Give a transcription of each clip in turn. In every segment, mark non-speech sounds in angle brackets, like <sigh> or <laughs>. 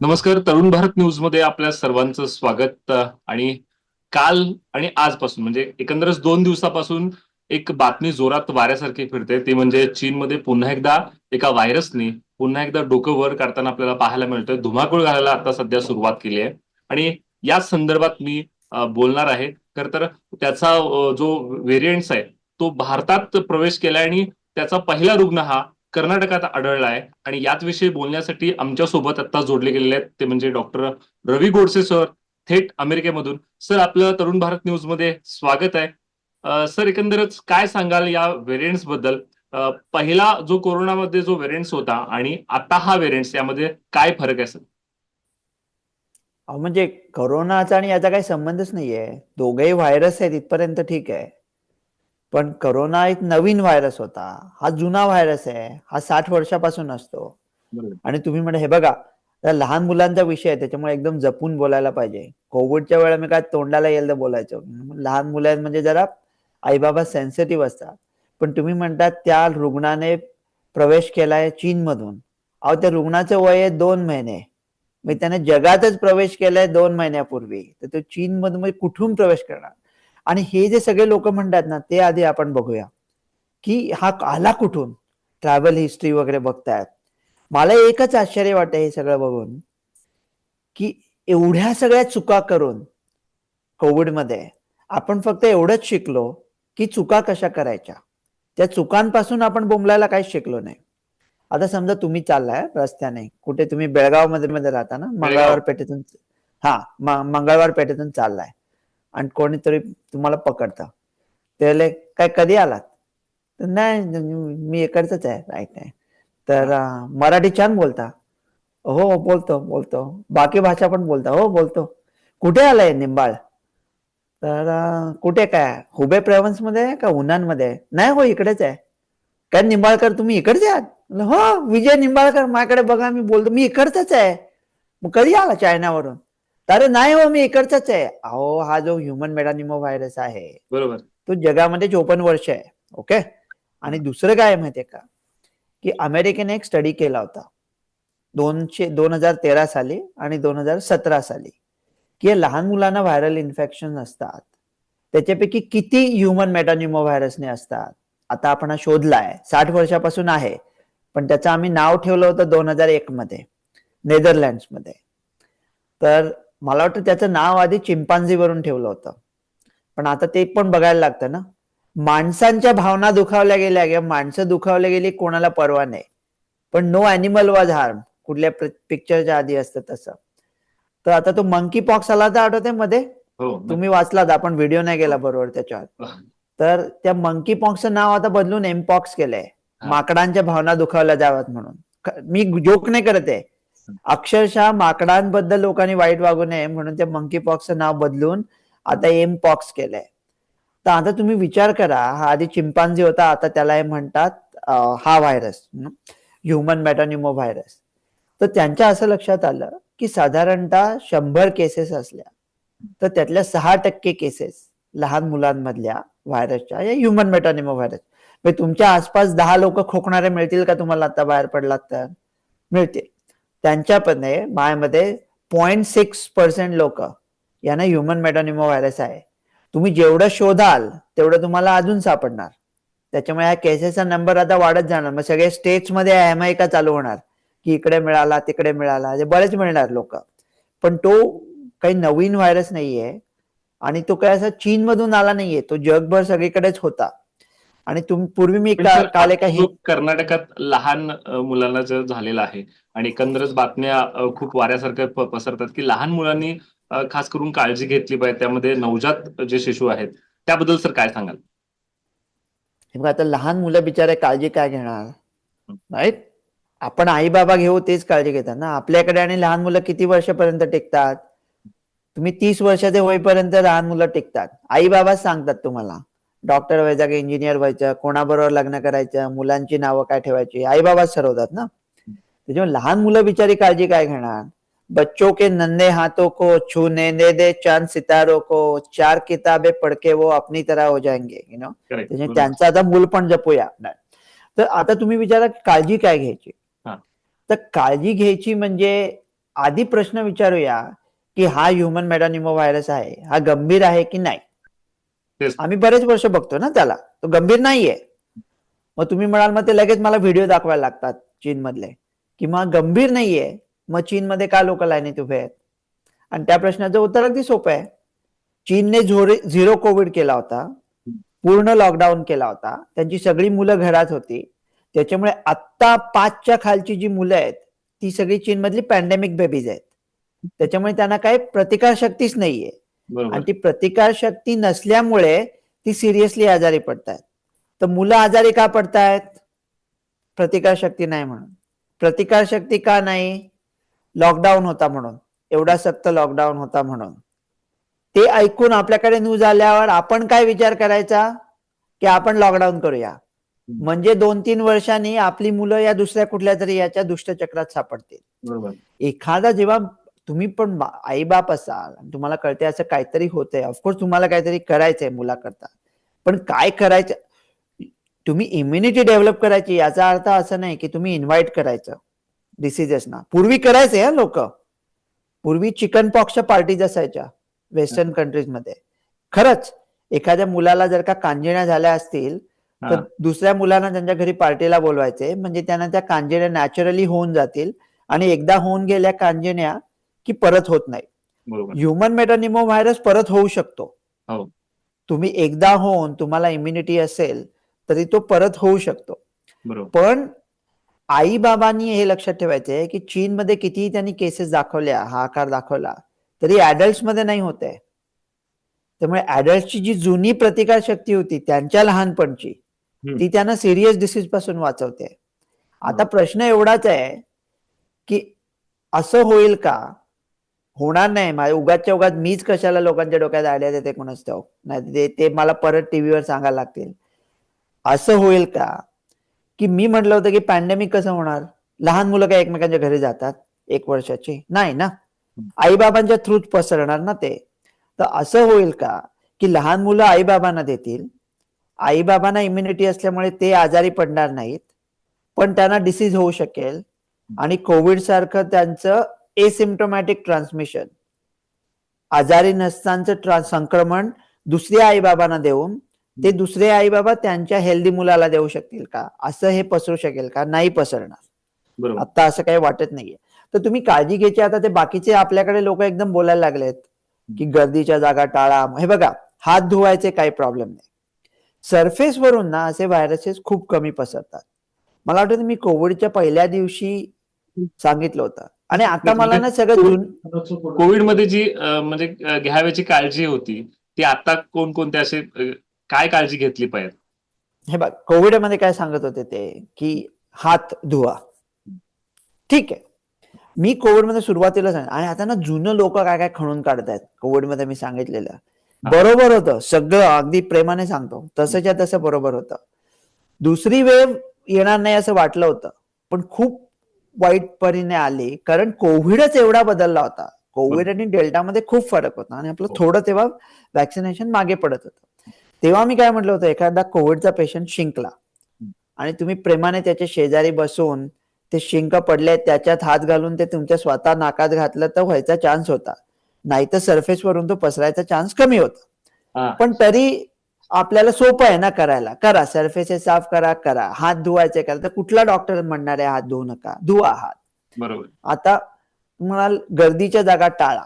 नमस्कार तरुण भारत न्यूजमध्ये आपल्या सर्वांचं स्वागत. आणि काल आणि आजपासून म्हणजे एकंदरच दोन दिवसापासून एक बातमी जोरात वाऱ्यासारखी फिरते. ती म्हणजे चीनमध्ये पुन्हा एकदा एका व्हायरसने पुन्हा एकदा डोकं वर काढताना आपल्याला पाहायला मिळतोय. धुमाकूळ घालायला आता सध्या सुरुवात केली आहे. आणि या संदर्भात मी बोलणार आहे. खर तर त्याचा जो व्हेरियंट्स आहे तो भारतात प्रवेश केलाय आणि त्याचा पहिला रुग्ण हा कर्नाटकात आढळला आहे आणि याच विषयी बोलण्यासाठी आमच्यासोबत आता जोडले गेलेले आहेत. ते म्हणजे डॉक्टर रवी गोडसे सर थेट अमेरिकेमधून. सर आपलं तरुण भारत न्यूजमध्ये स्वागत आहे. सर एकंदरच काय सांगाल या व्हेरियंट्सबद्दल? पहिला जो कोरोनामध्ये जो व्हेरियंट्स होता आणि आता हा व्हेरियंट्स यामध्ये काय फरक आहे सर? म्हणजे करोनाचा आणि याचा काही संबंधच नाहीये. दोघेही व्हायरस आहेत इथपर्यंत ठीक आहे. पण करोना एक नवीन व्हायरस होता. हा जुना व्हायरस आहे. हा साठ वर्षापासून असतो. आणि तुम्ही म्हणजे हे बघा लहान मुलांचा विषय आहे. त्याच्यामुळे एकदम जपून बोलायला पाहिजे. कोविडच्या वेळेला मी काय तोंडाला येईल तर बोलायचं. लहान मुलं म्हणजे जरा आईबाबा सेन्सिटिव्ह असतात. पण तुम्ही म्हणतात त्या रुग्णाने प्रवेश केलाय चीनमधून. अहो त्या रुग्णाचं वय आहे दोन महिने. मग त्याने जगातच प्रवेश केलाय दोन महिन्यापूर्वी. तर तो चीन मधून म्हणजे कुठून प्रवेश करणार? आणि हे जे सगळे लोक म्हणतात ना ते आधी आपण बघूया. की हा आला कुठून? ट्रॅव्हल हिस्ट्री वगैरे बघतायत. मला एकच आश्चर्य वाटतं हे सगळं बघून की एवढ्या सगळ्या चुका करून कोविडमध्ये आपण फक्त एवढंच शिकलो की चुका कशा करायच्या? त्या चुकांपासून आपण बोंबलायला काहीच शिकलो नाही. आता समजा तुम्ही चाललाय रस्त्याने कुठे तुम्ही बेळगावमध्ये मध्ये राहता ना मंगळवार पेठेतून हा मंगळवार पेठेतून चाललाय. आणि कोणीतरी तुम्हाला पकडतं. त्याला काय कधी आलात? तर नाही मी इकडचंच आहे राईट आहे तर मराठी छान बोलता. हो बोलतो बोलतो. बाकी भाषा पण बोलता. हो बोलतो. कुठे आलाय निंबाळ? तर कुठे काय? हुबे प्रॅव्हन्समध्ये का उन्हांमध्ये नाही हो इकडेच आहे. काय निंबाळकर तुम्ही इकडचे आहात? हो विजय निंबाळकर माझ्याकडे बघा मी बोलतो. मी इकडचाच आहे. मग कधी आला चायनावरून? अरे नाही हो मी इकडचाच आहे. अहो हा जो ह्युमन मेडानिमो व्हायरस आहे बरोबर. तो जगामध्ये चोपन्न वर्ष आहे ओके? आणि दुसरं काय आहे माहितीये का? की अमेरिकेने एक स्टडी केला होता. दोनशे दोन हजार तेरा साली आणि दोन हजार सतरा साली. की लहान मुलांना व्हायरल इन्फेक्शन असतात. त्याच्यापैकी किती ह्युमन मेटानिमो व्हायरसने असतात? आता आपण हा शोधलाय. साठ वर्षापासून आहे. पण त्याचं आम्ही नाव ठेवलं होतं दोन हजार एक मध्ये नेदरलँड्समध्ये तर मला वाटतं त्याचं नाव आधी चिंपांझी वरून ठेवलं होतं. पण आता ते पण बघायला लागतं ना. माणसांच्या भावना दुखावल्या गेल्या किंवा माणसं दुखावल्या गेली कोणाला परवा नाही. पण नो अॅनिमल वॉज हार्म कुठल्या पिक्चरच्या आधी असतं तसं. तर आता तो मंकी पॉक्स आला तर आठवते मध्ये? हो तुम्ही वाचलात आपण व्हिडिओ नाही गेला बरोबर त्याच्यावर. तर त्या मंकी पॉक्सचं नाव आता बदलून एमपॉक्स केलंय. हा. माकडांच्या भावना दुखावल्या जाव्यात म्हणून. मी जोक नाही करत आहे. अक्षरशः माकडांबद्दल लोकांनी वाईट वागू नये म्हणून त्या मंकी पॉक्सचं नाव बदलून आता एम पॉक्स केलंय. तर आता तुम्ही विचार करा हा आधी चिंपांझी होता आता त्याला हे म्हणतात हा व्हायरस ह्युमन मॅटॉनिमो व्हायरस तर त्यांच्या असं लक्षात आलं की साधारणतः शंभर केसेस असल्या तर त्यातल्या सहा टक्के केसेस लहान मुलांमधल्या व्हायरसच्या या ह्युमन मेटॉनिमो व्हायरस तुमच्या आसपास दहा लोक खोकणारे मिळतील का? तुम्हाला आता बाहेर पडलात तर मिळतील. त्यांच्यापणे मायामध्ये पॉईंट सिक्स पर्सेंट लोक यांना ह्युमन मेटानिमो व्हायरस आहे. तुम्ही जेवढं शोधाल तेवढं तुम्हाला अजून सापडणार. त्याच्यामुळे या केसेसचा नंबर आता वाढत जाणार. मग सगळे स्टेट्समध्ये एम आय का चालू होणार. की इकडे मिळाला तिकडे मिळाला जे बरेच मिळणार लोक. पण तो काही नवीन व्हायरस नाहीये आणि तो काय असा चीन मधून आला नाहीये. तो जगभर सगळीकडेच होता. आणि तुम पूर्वी मी काल एका कर्नाटकात लहान मुलांना झालेला आहे आणि एकंदरच बातम्या खूप वाऱ्यासारख्या पसरतात की लहान मुलांनी खास करून काळजी घेतली पाहिजे. त्यामध्ये नवजात जे शिशु आहेत त्याबद्दल सर काय सांगाल? हे बघा आता लहान मुलं बिचारे काळजी काय घेणार? राईट? आपण आई बाबा घेऊ तेच काळजी घेतात ना. आपल्याकडे आणि लहान मुलं किती वर्षापर्यंत टिकतात? तुम्ही तीस वर्षाचे होईपर्यंत लहान मुलं टिकतात. आई बाबाच सांगतात तुम्हाला. डॉक्टर व्हायचं की इंजिनियर व्हायचं कोणाबरोबर लग्न करायचं मुलांची नावं काय ठेवायची आई बाबाच ठरवतात ना. त्याच्यामुळे लहान मुलं बिचारी काळजी काय घेणार? बच्चों के नन्हे हाथों को छूने ने दे चांद सितारों को चार किताबें पढ़ के वो अपनी तरह हो जाएंगे यू नो. त्याच्यामुळे त्यांचं आता मूल पण जपूया. तर आता तुम्ही विचारा काळजी काय घ्यायची. तर काळजी घ्यायची म्हणजे आधी प्रश्न विचारूया की हा ह्युमन मेटानिमो व्हायरस आहे हा गंभीर आहे की नाही. आम्ही बरेच वर्ष बघतो ना त्याला. तो गंभीर नाहीये. मग तुम्ही म्हणाल मग ते लगेच मला व्हिडिओ दाखवायला लागतात चीन मधले की मग गंभीर नाहीये मग चीनमध्ये का लोक लाईनीत उभे आहेत? आणि त्या प्रश्नाचं उत्तर अगदी सोपं आहे. चीनने झोरे झिरो कोविड केला होता. पूर्ण लॉकडाऊन केला होता. त्यांची सगळी मुलं घरात होती. त्याच्यामुळे आत्ता पाचच्या खालची जी मुलं आहेत ती सगळी चीनमधली पॅन्डेमिक बेबीज आहेत. त्याच्यामुळे त्यांना काही प्रतिकार शक्तीच नाहीये. आणि ती प्रतिकार शक्ती नसल्यामुळे ती सिरियसली आजारी पडतायत. तर मुलं आजारी का पडतायत? प्रतिकार शक्ती नाही म्हणून. प्रतिकार शक्ती का नाही? लॉकडाऊन होता म्हणून. एवढा सक्त लॉकडाऊन होता म्हणून. ते ऐकून आपल्याकडे न्यूज आल्यावर आपण काय विचार करायचा? की आपण लॉकडाऊन करूया. म्हणजे दोन तीन वर्षांनी आपली मुलं या दुसऱ्या कुठल्या तरी याच्या दुष्टचक्रात सापडतील. बरोबर. एखादा जेव्हा तुम्ही पण आई बाप असाल तुम्हाला कळते असं काहीतरी होतंय. ऑफकोर्स तुम्हाला काहीतरी करायचंय मुलाकरता. पण काय करायचं? तुम्ही इम्युनिटी डेव्हलप करायची याचा अर्थ असं नाही की तुम्ही इन्व्हाइट करायचं. डिसिजेसना पूर्वी करायचे हा लोक. पूर्वी चिकन पॉक्सच्या पार्टीज असायच्या वेस्टर्न कंट्रीजमध्ये खरंच एखाद्या मुलाला जर का कांजिण्या झाल्या असतील तर. दुसऱ्या मुलांना त्यांच्या घरी पार्टीला बोलवायचे म्हणजे त्यांना त्या कांजिण्या नॅचरली होऊन जातील आणि एकदा होऊन गेल्या कांजिण्या की परत होत नाही. ह्युमन मेटानिमो व्हायरस परत होऊ शकतो. हो. तुम्ही एकदा होऊन तुम्हाला इम्युनिटी असेल तरी तो परत होऊ शकतो. पण आई बाबांनी हे लक्षात ठेवायचंय की चीनमध्ये कितीही त्यांनी केसेस दाखवल्या हा आकार दाखवला तरी adults मध्ये नाही होत आहे. त्यामुळे adults ची जी जुनी प्रतिकार शक्ती होती त्यांच्या लहानपणची. ती त्यांना सिरियस डिसीजपासून वाचवते. आता. प्रश्न एवढाच आहे की असं होईल का? होणार नाही. माझ्या उगाच्या उगाच मीच कशाला लोकांच्या डोक्यात आयडिया देते कोणाच नाही ते ते मला परत टीव्हीवर सांगायला लागतील. असं होईल का? की मी म्हटलं होतं की पॅन्डेमिक कसं होणार? लहान मुलं काय एकमेकांच्या घरी जातात? एक वर्षाची? नाही ना? आईबाबांच्या थ्रूच पसरणार ना ते? तर असं होईल का? की लहान मुलं आईबाबांना देतील? आईबाबांना इम्युनिटी असल्यामुळे ते आजारी पडणार नाहीत. पण त्यांना डिसीज होऊ शकेल. आणि कोविड सारखं त्यांचं एसिम्टोमॅटिक ट्रान्समिशन आजारी नसतांचं संक्रमण दुसऱ्या आईबाबांना देऊन ते दुसरे आई बाबा त्यांच्या हेल्दी मुलाला देऊ शकतील का? असं हे पसरू शकेल का? नाही पसरणार. आता असं काही वाटत नाहीये. तर तुम्ही काळजी घ्यायची. आता ते बाकीचे आपल्याकडे लोक एकदम बोलायला लागलेत की गर्दीच्या जागा टाळा. हे बघा हात धुवायचे काही प्रॉब्लेम नाही. सरफेस वरून ना असे व्हायरसेस खूप कमी पसरतात. मला वाटतं मी कोविडच्या पहिल्या दिवशी सांगितलं होतं. आणि आता मला ना सगळं जुन कोविडमध्ये जी म्हणजे घ्यावयाची काळजी होती ती आता कोणकोणत्या असे काय काळजी घेतली पाहिजे? हे बघ कोविडमध्ये काय सांगत होते ते की हात धुवा. ठीक आहे. मी कोविडमध्ये सुरुवातीला सांग आणि आता ना जुनं लोक काय काय खणून काढतायत कोविडमध्ये मी सांगितलेलं. बरोबर होतं सगळं अगदी प्रेमाने सांगतो तसंच्या तसं बरोबर होतं. दुसरी वेव येणार नाही असं वाटलं होतं पण खूप वाईट परीने आली कारण कोविडच एवढा बदलला होता. कोविड आणि डेल्टामध्ये खूप फरक होता आणि आपलं हो. थोडं तेव्हा वॅक्सिनेशन मागे पडत होतं. तेव्हा मी काय म्हटलं होतं? एखादा कोविडचा पेशंट शिंकला. आणि तुम्ही प्रेमाने त्याच्या शेजारी बसून ते शिंक पडले त्याच्यात हात घालून ते तुमच्या स्वतः नाकात घातलं तर व्हायचा चान्स होता. नाही तर सरफेस वरून तो पसरायचा चान्स कमी होता. पण तरी आपल्याला सोपं आहे ना करायला. करा सरफेसेस साफ करा करा. हात धुवायचे करा तर कुठला डॉक्टर म्हणणार आहे हात धुवू नका. धुवा हात. बरोबर. आता म्हणाल गर्दीच्या जागा टाळा.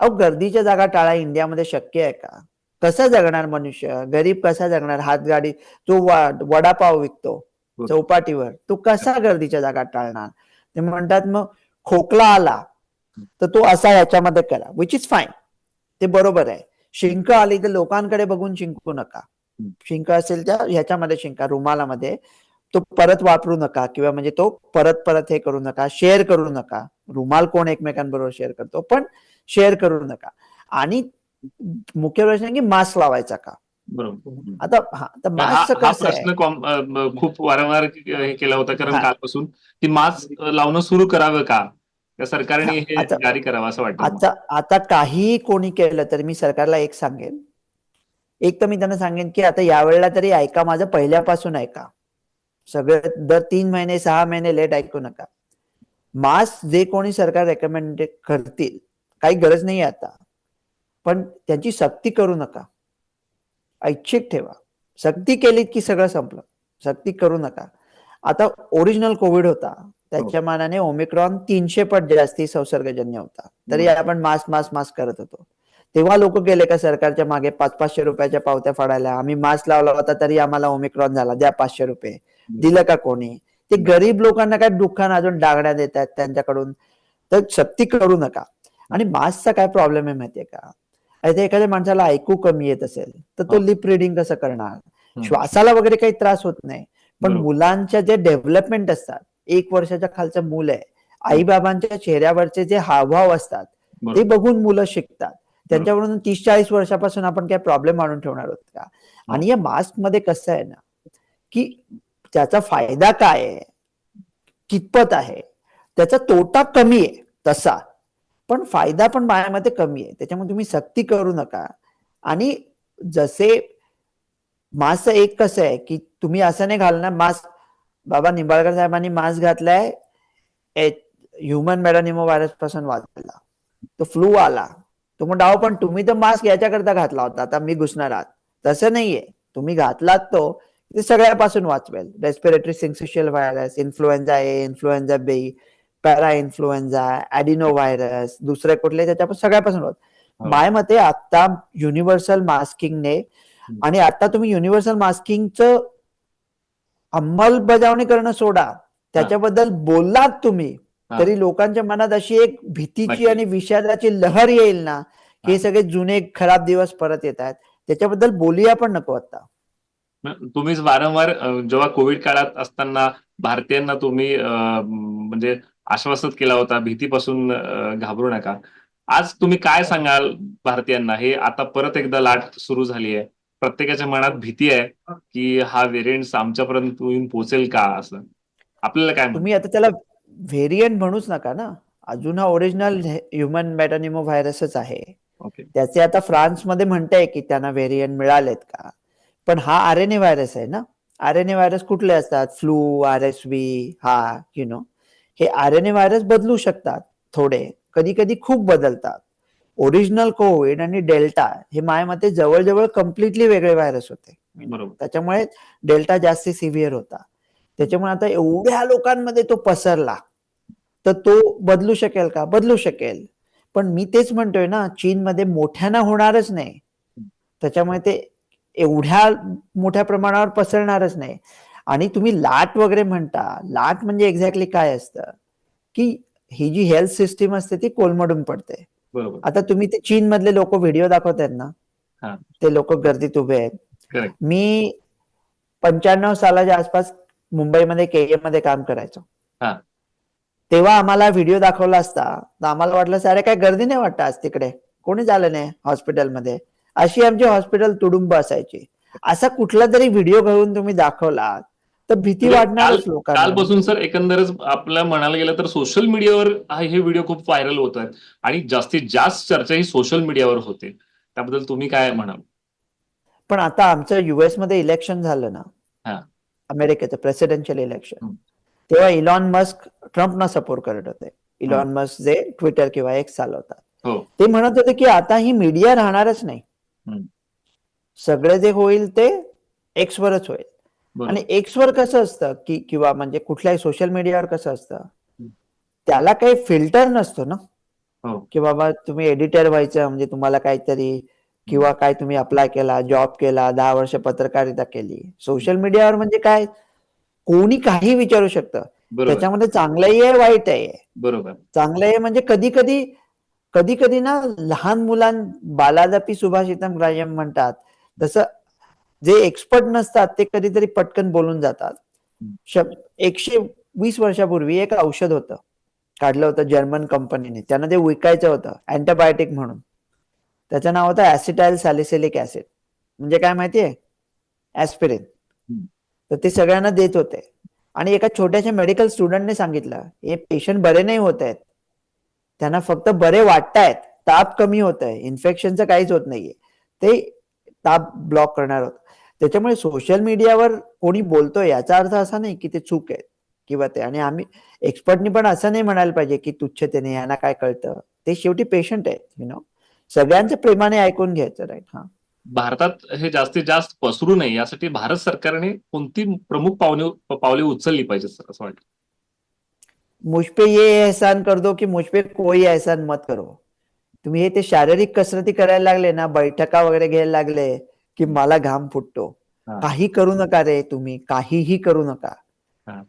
अहो गर्दीच्या जागा टाळा इंडियामध्ये शक्य आहे का? कसा जगणार मनुष्य? गरीब कसा जगणार? हातगाडी जो वडापाव विकतो. चौपाटीवर तो कसा गर्दीच्या जागा टाळणार? ते म्हणतात मग खोकला आला तर तो असा याच्यामध्ये करा. विच इज फाईन ते बरोबर आहे. शिंक आली तर लोकांकडे बघून शिंकू नका. शिंक असेल त्या ह्याच्यामध्ये शिंका रुमालामध्ये. तो परत वापरू नका किंवा म्हणजे तो परत परत हे करू नका शेअर करू नका. रुमाल कोण एकमेकांबरोबर शेअर करतो पण शेअर करू नका. आणि मुख्य प्रश्न आहे की मास्क लावायचा का? बरोबर. आता हा तर मास्क हा प्रश्न खूप वारंवार हे केला होता कारण. कालपासून की मास्क लावणं सुरू करावं का? सरकारने हा, जारी करावं असं वाटतं. आता आता काही कोणी केलं तर मी सरकारला एक सांगेन. एक तर मी त्यांना सांगेन की आता यावेळेला तरी ऐका माझं पहिल्यापासून ऐका. सगळं दर तीन महिने सहा महिने लेट ऐकू नका. मास्क जे कोणी सरकार रेकमेंड करतील काही गरज नाही आता. पण त्यांची सक्ती करू नका. ऐच्छिक ठेवा. सक्ती केलीत की सगळं संपलं. सक्ती करू नका. आता ओरिजिनल कोविड होता. त्याच्या मानाने ओमिक्रॉन तीनशे पट जास्ती संसर्गजन्य होता. तरी. आपण मास्क मास्क मास्क करत होतो. तेव्हा लोक गेले का सरकारच्या मागे पाच पाचशे रुपयाच्या पावत्या फाडायला? आम्ही मास्क लावला होता तरी आम्हाला ओमिक्रॉन झाला. द्या पाचशे रुपये. दिलं का कोणी? ते गरीब लोकांना काय दुःखानं अजून डागण्या देत आहेत त्यांच्याकडून? तर सक्ती करू नका. आणि मास्कचा काय प्रॉब्लेम आहे माहितीये का? आता एखाद्या माणसाला ऐकू कमी येत असेल तर तो हो. लिप रिडिंग कसं करणार. श्वासाला वगैरे काही त्रास होत नाही. पण. मुलांच्या जे डेव्हलपमेंट असतात एक वर्षाच्या खालचं मूल आहे आई बाबांच्या चेहऱ्यावरचे जे हावभाव असतात ते. बघून मुलं शिकतात. त्यांच्यावरून तीस चाळीस वर्षापासून आपण काय प्रॉब्लेम आणून ठेवणार आहोत का? आणि या मास्कमध्ये कसं आहे ना की त्याचा फायदा काय आहे? कितपत आहे? त्याचा तोटा कमी आहे तसा. पण फायदा पण माझ्या मते कमी आहे. त्याच्यामुळे तुम्ही सक्ती करू नका. आणि जसे मास्क एक कसं आहे की तुम्ही असं नाही घालणार मास्क बाबा निंबाळकर साहेबांनी मास्क घातलाय ह्युमन मेडानिमो व्हायरसपासून वाचला. तो फ्लू आला. तो मग डाव पण तुम्ही तर मास्क याच्याकरता घातला होता. आता मी घुसणार आहात. तसं नाहीये. तुम्ही घातलात तो ते सगळ्यापासून वाचवेल. Respiratory syncytial virus influenza A influenza B para influenza adeno virus दुसरे कुठले त्याच्यापासून सगळ्यापासून होत हो. माझ्या मते आता युनिव्हर्सल मास्किंगने आणि आता तुम्ही युनिव्हर्सल मास्किंगचं अंमलबजावणी करणं सोडा त्याच्याबद्दल बोललात तुम्ही. तरी लोकांच्या मनात अशी एक भीतीची. आणि विषादाची लहर येईल ना हे. सगळे जुने खराब दिवस परत येत आहेत त्याच्याबद्दल बोलूया पण नको आता तुम्हीच वारंवार जेव्हा कोविड काळात असताना भारतीयांना तुम्ही म्हणजे आश्वासित केला होता भीतीपासून घाबरू नका. आज तुम्ही काय सांगाल भारतीयांना? हे आता परत एकदा लाट सुरू झाली आहे. प्रत्येकाच्या मनात भीती आहे की हा व्हेरियंट आमच्यापर्यंत येऊन पोहोचेल का असं? आपल्याला काय? तुम्ही आता त्याला व्हेरियंट म्हणूच नका ना. अजून हा ओरिजिनल ह्युमन मेटानिमो व्हायरसच आहे. त्याचे आता फ्रान्समध्ये म्हणताय की त्यांना व्हेरियंट मिळालेत का? पण हा आर एन ए व्हायरस आहे ना. आर एन ए व्हायरस कुठले असतात? फ्लू आर एस व्ही हा यु नो हे आर एन ए व्हायरस बदलू शकतात थोडे. कधी कधी खूप बदलतात. ओरिजिनल कोविड आणि डेल्टा हे माझ्या मते जवळजवळ कम्प्लिटली वेगळे व्हायरस होते. त्याच्यामुळे डेल्टा जास्त सिव्हिअर होता. त्याच्यामुळे आता एवढ्या लोकांमध्ये तो पसरला तर तो बदलू शकेल का? बदलू शकेल. पण मी तेच म्हणतोय ना चीनमध्ये मोठ्यानं होणारच नाही. त्याच्यामुळे ते एवढ्या मोठ्या प्रमाणावर पसरणारच नाही. आणि तुम्ही लाट वगैरे म्हणता लाट म्हणजे एक्झॅक्टली काय असतं? की ही जी हेल्थ सिस्टीम असते ती कोलमडून पडते. बरोबर. आता तुम्ही ते चीन मधले लोक व्हिडिओ दाखवत आहेत ना. ते लोक गर्दीत उभे आहेत. मी पंच्याण्णव सालाच्या आसपास मुंबईमध्ये केएममध्ये काम करायचो. तेव्हा आम्हाला व्हिडिओ दाखवला असता तर आम्हाला वाटलं अरे काय गर्दी नाही वाटत आज तिकडे? कोणी झालं नाही हॉस्पिटलमध्ये अशी आमची हॉस्पिटल तुडुंब असायची. असा कुठला तरी व्हिडिओ घेऊन तुम्ही दाखवला तर भीती म्हणजे लोकांना. कालपासून सर एकंदरच आपल्या म्हणायला गेलं तर सोशल मीडियावर हा- हे व्हिडिओ खूप व्हायरल होत आहेत. आणि जास्तीत जास्त चर्चा ही सोशल मीडियावर होते. त्याबद्दल तुम्ही काय म्हणाल? पण आता आमचं युएसमध्ये इलेक्शन झालं. ना. अमेरिकेचं प्रेसिडेन्शियल इलेक्शन. तेव्हा इलॉन मस्क ट्रम्पना सपोर्ट करत होते. इलॉन मस्क जे ट्विटर किंवा एक चालवतात. हो. ते म्हणत होते की आता ही मीडिया राहणारच नाही. सगळे जे होईल ते एक्स वरच होईल. आणि एक्स वर कसं असतं की किंवा म्हणजे कुठल्याही सोशल मीडियावर कसं असतं? त्याला काही फिल्टर नसतो ना? हो. की बाबा तुम्ही एडिटर व्हायचं म्हणजे तुम्हाला काहीतरी किंवा काय तुम्ही अप्लाय केला जॉब केला दहा वर्ष पत्रकारिता केली. सोशल मीडियावर म्हणजे काय? कोणी काही विचारू शकतं. त्याच्यामध्ये चांगलंही आहे वाईट आहे. बरोबर. चांगलं आहे म्हणजे कधी कधी कधी कधी ना लहान मुलां बालादपी सुभाषितम ग्राह्यम म्हणतात. तसं जे एक्सपर्ट नसतात ते कधीतरी पटकन बोलून जातात. एकशे वीस वर्षापूर्वी एक औषध होतं. काढलं होतं जर्मन कंपनीने त्यांना ते विकायचं होतं अँटीबायोटिक म्हणून. त्याचं नाव होतं ऍसिटाईल सॅलिसिलिक ऍसिड म्हणजे काय माहितीये? ऍस्पिरिन. तर ते सगळ्यांना देत होते. आणि एका छोट्याशा मेडिकल स्टुडंटने सांगितलं हे पेशंट बरे नाही होत आहेत. त्यांना फक्त बरे वाटतायत. ताप कमी होत आहे इन्फेक्शनचं काहीच होत नाहीये. ते ताप ब्लॉक करणार होत. त्याच्यामुळे सोशल मीडियावर कोणी बोलतोय याचा अर्थ असा नाही की ते चूक आहे किंवा ते. आणि आम्ही एक्सपर्टनी पण असं नाही म्हणायला पाहिजे की तुच्छतेने यांना काय कळतं. ते शेवटी पेशंट आहेत यु नो सगळ्यांचं प्रेमाने ऐकून घ्यायचं राईट हा. भारतात हे जास्तीत जास्त पसरू नये यासाठी भारत सरकारने कोणती प्रमुख पावले पावले उचलली पाहिजे सर असं वाटतं? मुझ पे ये एहसान कर दो की मुझ पे कोई एहसान मत करो. तुम्ही हे ते शारीरिक कसरती करायला लागले ना बैठका वगैरे घ्यायला लागले की मला घाम फुटतो. काही करू नका रे तुम्ही काहीही करू नका.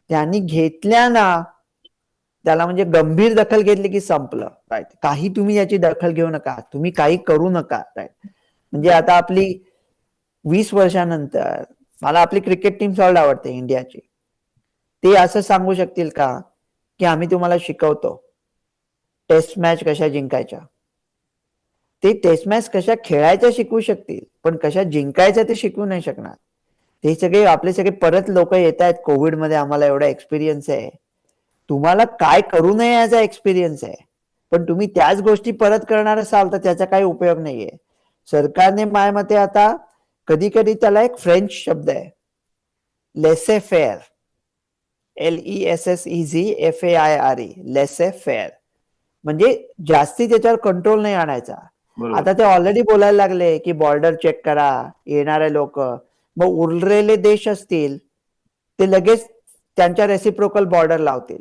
त्यांनी घेतल्या ना त्याला म्हणजे गंभीर दखल घेतली की संपलं. राईट काही तुम्ही याची दखल घेऊ नका तुम्ही काही करू नका. राईट म्हणजे आता आपली वीस वर्षानंतर मला आपली क्रिकेट टीम सॉल्ड आवडते इंडियाची. ते असं सांगू शकतील का की आम्ही तुम्हाला शिकवतो. टेस्ट मॅच कशा जिंकायच्या? ते टेस्ट मॅच कशा खेळायच्या शिकवू शकतील पण कशा जिंकायच्या ते शिकवू नाही शकणार. ते सगळे आपले सगळे परत लोक येत आहेत कोविडमध्ये आम्हाला एवढा एक्सपिरियन्स आहे. तुम्हाला काय करू नये याचा एक्सपिरियन्स आहे. पण तुम्ही त्याच गोष्टी परत करणार असाल तर त्याचा काही उपयोग नाहीये. सरकारने माय मते आता कधी कधी त्याला एक फ्रेंच शब्द आहे. Laissez faire L E S S E Z F A I R E laissez faire म्हणजे जास्ती त्याच्यावर कंट्रोल नाही आणायचा. आता ते ऑलरेडी बोलायला लागले की बॉर्डर चेक करा येणारे लोक. मग उरलेले देश असतील ते लगेच त्यांच्या रेसिप्रोकल बॉर्डर लावतील.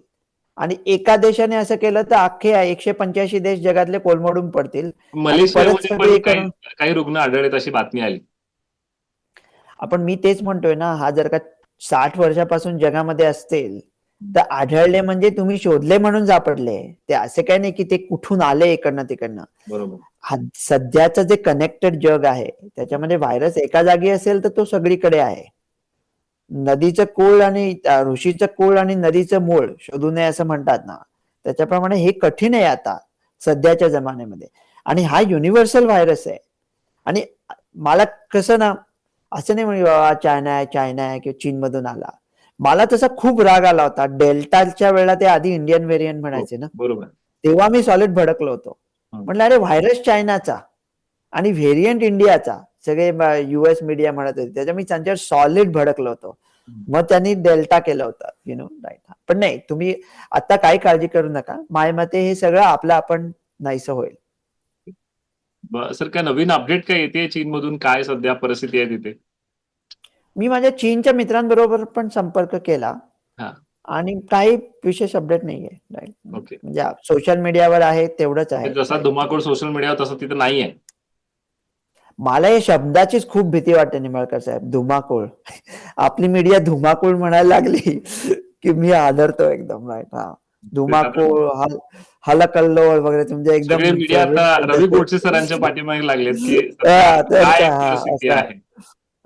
आणि एका देशाने असं केलं तर अख्खे एकशे पंच्याऐंशी देश जगातले कोलमडून पडतील. काही रुग्ण आढळलेत अशी बातमी आली. आपण मी तेच म्हणतोय ना हा जर का साठ वर्षापासून जगामध्ये असतील तर आढळले म्हणजे तुम्ही शोधले म्हणून सापडले. ते असे काय नाही की ते कुठून आले इकडनं तिकडनं. बरोबर. सध्याचं जे कनेक्टेड जग आहे त्याच्यामध्ये व्हायरस एका जागी असेल तर तो सगळीकडे आहे. नदीचं कुळ आणि ऋषीचं कुळ आणि नदीचं मूळ शोधू नये असं म्हणतात ना. त्याच्याप्रमाणे हे कठीण आहे आता सध्याच्या जमान्यामध्ये. आणि हा युनिव्हर्सल व्हायरस आहे. आणि मला कसं ना असं नाही म्हणजे बाबा चायना आहे चायना आहे किंवा चीनमधून आला. मला तसा खूप राग आला होता. डेल्टाच्या वेळेला ते आधी इंडियन व्हेरियंट म्हणायचे ना. बरोबर. तेव्हा मी सॉलिड भडकलो होतो. म्हटलं अरे व्हायरस चायनाचा आणि व्हेरियंट इंडियाचा. सगळे युएस मीडिया म्हणत होते. त्याच्या मी त्यांच्यावर सॉलिड भडकलो होतो. मग त्यांनी डेल्टा केलं होतं यु नो राईट पण नाही तुम्ही आता काही काळजी करू नका. माझ्या मते हे सगळं आपलं आपण नाहीसं होईल. सर काय नवीन अपडेट काय येते चीन मधून काय सध्या परिस्थिती आहे तिथे? मी माझ्या चीनच्या मित्रांबरोबर पण संपर्क केला. आणि काही विशेष अपडेट नाहीये म्हणजे सोशल मीडियावर आहे तेवढंच आहे. जसा धुमाकूळ सोशल मीडियावर तसं तिथं नाहीये. मला या शब्दाचीच खूप भीती वाटते निंबाळकर साहेब. धुमाकूळ. आपली मीडिया धुमाकूळ म्हणायला लागली की मी आदरतो एकदम राईट हा. धुमाकूळ हल हलकल्लोळ वगैरे तुमचे एकदम सगळे मीडिया आता रवी गोडसे सरांच्या <laughs> पाठीमागे लागलेत की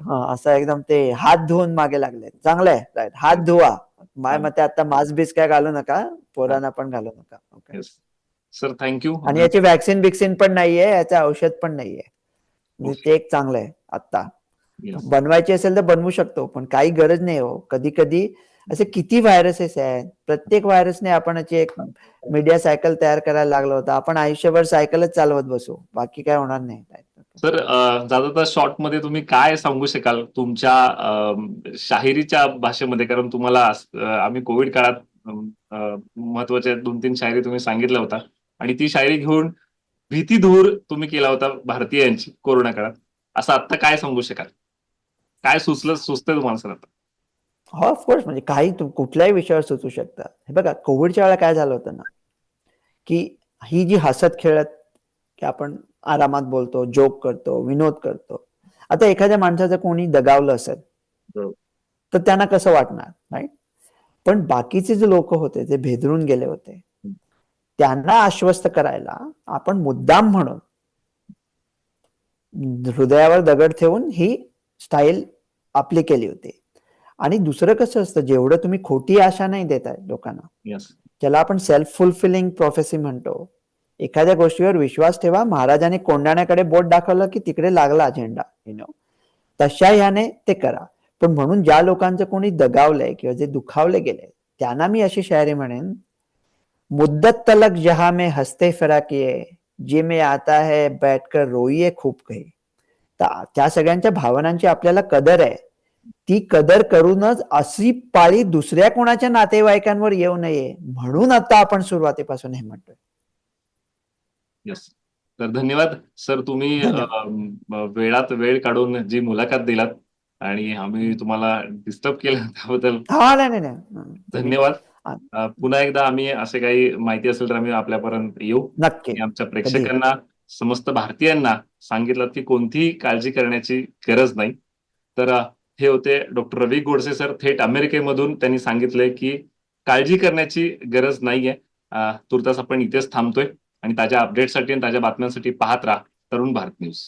हा, असं. एकदम ते हात धुवून मागे लागले चांगलं आहे राईट हात धुवा. माझ्या मते आता मास्क बिस्क काय घालू नका पोरांना पण घालू नका. ओके सर थँक्यू आणि याची वॅक्सिन बिक्सिन पण नाहीये याचं औषध पण नाहीये. म्हणजे ते एक चांगलं आहे आता बनवायची असेल तर बनवू शकतो पण काही गरज नाही हो. कधी कधी असे किती व्हायरसेस आहेत? प्रत्येक व्हायरसने आपण याची एक मीडिया सायकल तयार करायला लागलो होता. आपण आयुष्यभर सायकलच चालवत बसू. बाकी काय होणार नाही. सर दादा शॉर्टमध्ये तुम्ही काय सांगू शकाल तुमच्या शाहिरीच्या भाषेमध्ये? कारण तुम्हाला आम्ही कोविड काळात महत्त्वाच्या दोन तीन शायरी तुम्ही सांगितल्या होता आणि ती शायरी घेऊन भीती दूर तुम्ही केला होता भारतीयांची कोरोना काळात. असं आता काय सांगू शकाल? काय सुचलं सुचतंय तुम्हाला सर आता? हो ऑफकोर्स म्हणजे काही कुठल्याही विषयावर सुचू शकतात हे बघा कोविडच्या वेळेला काय झालं होतं ना की ही जी हसत खेळत की आपण आरामात बोलतो जोक करतो विनोद करतो. आता एखाद्या माणसाचं कोणी दगावलं असेल बरोबर. तर त्यांना कसं वाटणार राईट पण बाकीचे जे लोक होते जे भेदरून गेले होते त्यांना आश्वस्त करायला आपण मुद्दाम म्हणून हृदयावर दगड ठेवून ही स्टाईल आपली केली होती. आणि दुसरं कसं असतं जेवढं तुम्ही खोटी आशा नाही देताय लोकांना ज्याला आपण सेल्फ फुलफिलिंग प्रोफेसी म्हणतो एखाद्या गोष्टीवर विश्वास ठेवा. महाराजाने कोंडाण्याकडे बोट दाखवलं की तिकडे लागला अजेंडा यु नो तशा ह्याने ते करा. पण म्हणून ज्या लोकांचं कोणी दगावलंय किंवा जे दुखावले गेले त्यांना मी अशी शायरी म्हणेन मुद्दत तलक जहा में हस्ते फिराकिये जे मे आता है बैठकर रोईये खूप काही. त्या सगळ्यांच्या भावनांची आपल्याला कदर आहे. ती कदर करूनच अशी पाळी दुसऱ्या कोणाच्या नातेवाईकांवर येऊ नये. म्हणून आता आपण सुरुवातीपासून हे म्हणतोय. येस तर धन्यवाद. सर तुम्ही वेळात वेळ काढून जी मुलाखत दिलात आणि आम्ही तुम्हाला डिस्टर्ब केलं त्याबद्दल धन्यवाद. पुन्हा एकदा आम्ही असे काही माहिती असेल तर आम्ही आपल्यापर्यंत येऊ. नक्की. आमच्या प्रेक्षकांना समस्त भारतीयांना सांगितलं की कोणतीही काळजी करण्याची गरज नाही. तर हे होते डॉक्टर रवी गोडसे सर थेट अमेरिकेमधून त्यांनी सांगितलंय की काळजी करण्याची गरज नाहीये. तुर्तास आपण इथेच थांबतोय. आणि ताज्या अपडेटसाठी आणि ताज्या बातम्यांसाठी पाहत राहा तरुण भारत न्यूज